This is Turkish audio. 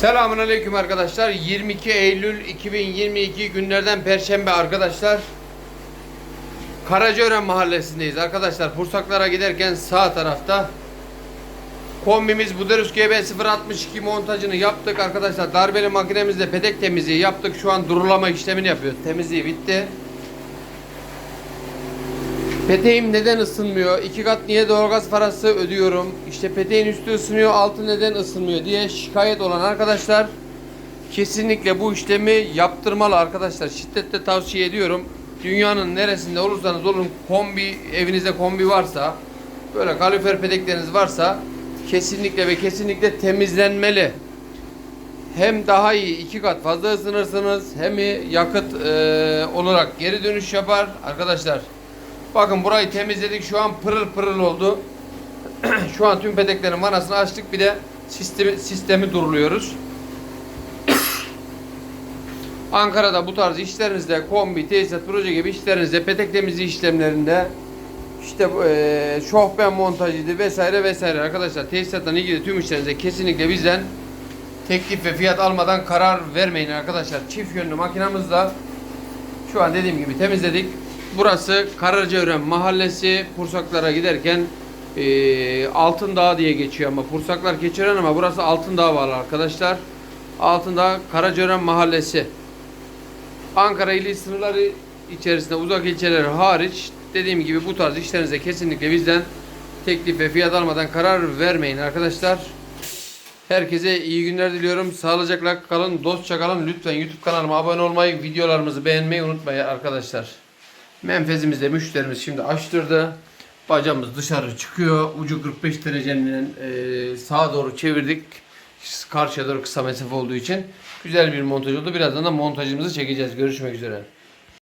Selamun Aleyküm arkadaşlar. 22 Eylül 2022 günlerden Perşembe arkadaşlar. Karacaören mahallesindeyiz arkadaşlar. Pursaklara giderken sağ tarafta kombimiz Buderus GB 062 montajını yaptık arkadaşlar. Darbeli makinemizle pedek temizliği yaptık. Şu an durulama işlemini yapıyoruz. Temizliği bitti. Peteğim neden ısınmıyor? İki kat niye doğalgaz parası ödüyorum? İşte peteğin üstü ısınıyor, altı neden ısınmıyor diye şikayet olan arkadaşlar kesinlikle bu işlemi yaptırmalı arkadaşlar. Şiddetle tavsiye ediyorum. Dünyanın neresinde olursanız olun kombi evinizde kombi varsa böyle kalorifer pedekleriniz varsa kesinlikle ve kesinlikle temizlenmeli. Hem daha iyi iki kat fazla ısınırsınız hem yakıt eee, olarak geri dönüş yapar arkadaşlar. Bakın burayı temizledik. Şu an pırıl pırıl oldu. Şu an tüm pedeklerin vanasını açtık. Bir de sistemi, sistemi duruluyoruz. Ankara'da bu tarz işlerinizde kombi, tesisat, proje gibi işlerinizde petek temizliği işlemlerinde işte bu, eee şofben montajıydı vesaire vesaire arkadaşlar tesisatla ilgili tüm işlerinize kesinlikle bizden teklif ve fiyat almadan karar vermeyin arkadaşlar. Çift yönlü makinamızla şu an dediğim gibi temizledik. Burası Karacaören Mahallesi. Pursaklara giderken e, Altındağ diye geçiyor ama Pursaklar geçiren ama burası Altındağ var arkadaşlar. Altındağ Karacaören Mahallesi. Ankara ili sınırları içerisinde uzak ilçeler hariç dediğim gibi bu tarz işlerinize kesinlikle bizden teklif ve fiyat almadan karar vermeyin arkadaşlar. Herkese iyi günler diliyorum. Sağlıcakla kalın, dostça kalın. Lütfen YouTube kanalıma abone olmayı, videolarımızı beğenmeyi unutmayın arkadaşlar. Menfezimizde müşterimiz şimdi açtırdı. Bacamız dışarı çıkıyor. Ucu 45 derecenin e, sağa doğru çevirdik. Karşıya doğru kısa mesafe olduğu için güzel bir montaj oldu. Birazdan da montajımızı çekeceğiz. Görüşmek üzere.